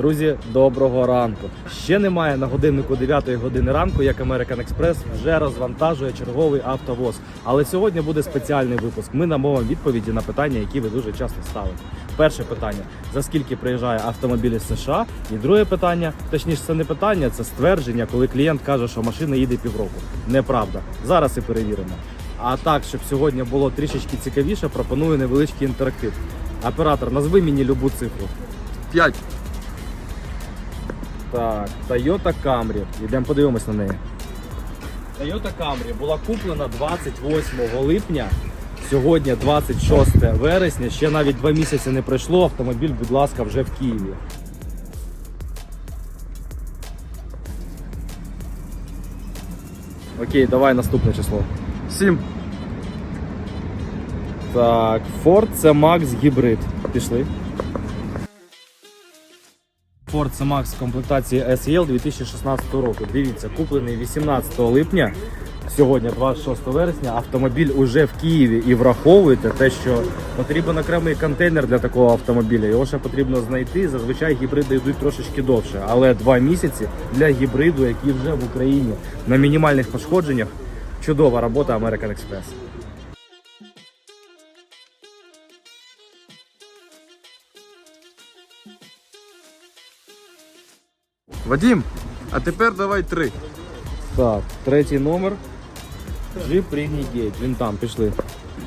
Друзі, доброго ранку. Ще немає на годиннику 9 години ранку, як American Express вже розвантажує черговий автовоз. Але сьогодні буде спеціальний випуск. Ми дамо вам відповіді на питання, які ви дуже часто ставите. Перше питання: за скільки приїжджає автомобіль з США? І друге питання, точніше, це не питання, це ствердження, коли клієнт каже, що машина їде півроку. Неправда. Зараз і перевіримо. А так, щоб сьогодні було трішечки цікавіше, пропоную невеличкий інтерактив. Оператор, назви мені любу цифру. 5. Так, Toyota Camry. Йдемо подивимось на неї. Toyota Camry була куплена 28 липня. Сьогодні 26 вересня. Ще навіть два місяці не пройшло. Автомобіль, будь ласка, вже в Києві. Окей, давай наступне число. 7. Так, Ford C Max гібрид. Пішли. Ford C Max комплектації SEL 2016 року. Дивіться, куплений 18 липня. Сьогодні, 26 вересня, автомобіль уже в Києві і враховуйте те, що потрібен окремий контейнер для такого автомобіля. Його ще потрібно знайти. Зазвичай гібриди йдуть трошечки довше, але два місяці для гібриду, який вже в Україні на мінімальних пошкодженнях. Чудова робота American Express. Вадим, а тепер давай 3. Так, третій номер. Jeep Renegade. Він там, пішли.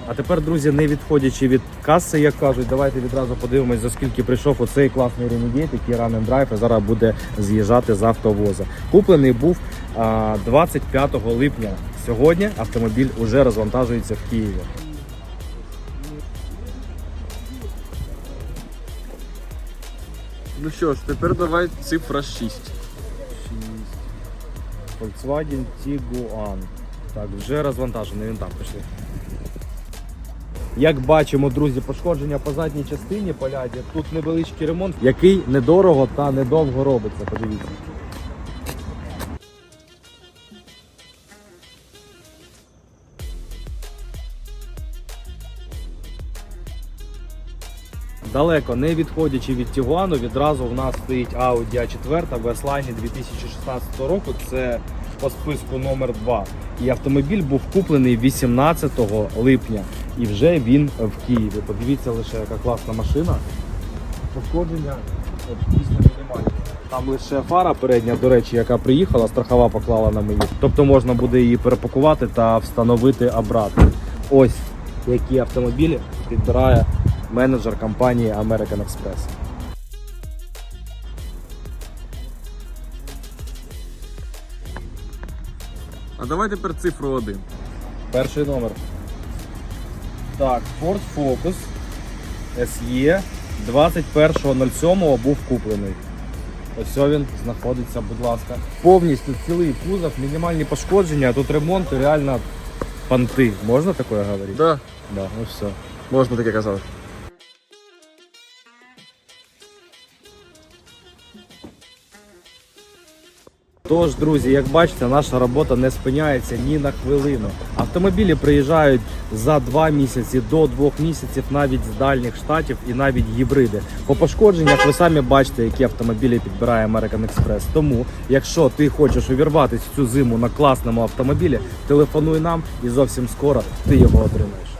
А тепер, друзі, не відходячи від каси, як кажуть, давайте відразу подивимось, за скільки прийшов оцей класний Renegade, який Run Drive і зараз буде з'їжджати з автовоза. Куплений був а, 25 липня. Сьогодні автомобіль уже розвантажується в Києві. Ну що ж, тепер давай цифра 6. 6. Volkswagen Tiguan. Так, вже розвантажений, він там пішли. Як бачимо, друзі, пошкодження по задній частині поляді. Тут невеличкий ремонт, який недорого та недовго робиться. Подивіться. Далеко не відходячи від Тігуану, відразу в нас стоїть Audi A4 в S-Line 2016 року. Це по списку номер 2 І автомобіль був куплений 18 липня. І вже він в Києві. Подивіться лише, яка класна машина. Пошкодження дійсно мінімальні. Там лише фара передня, до речі, яка приїхала, страхова поклала на мені. Тобто можна буде її перепакувати та встановити обратно. Ось які автомобілі підбирає менеджер компанії American Express. А давай тепер цифру 1. Перший номер. Так, Ford Focus SE 21.07 був куплений. Ось він знаходиться, будь ласка. Повністю цілий кузов, мінімальні пошкодження, а тут ремонт і реально понти. Можна таке говорити? Да, Да, ну все. можна таке казати. Тож, друзі, як бачите, наша робота не спиняється ні на хвилину. Автомобілі приїжджають за два місяці до двох місяців, навіть з дальніх штатів і навіть гібриди. По пошкодженнях ви самі бачите, які автомобілі підбирає American Express. Тому, якщо ти хочеш увірватися цю зиму на класному автомобілі, телефонуй нам і зовсім скоро ти його отримаєш.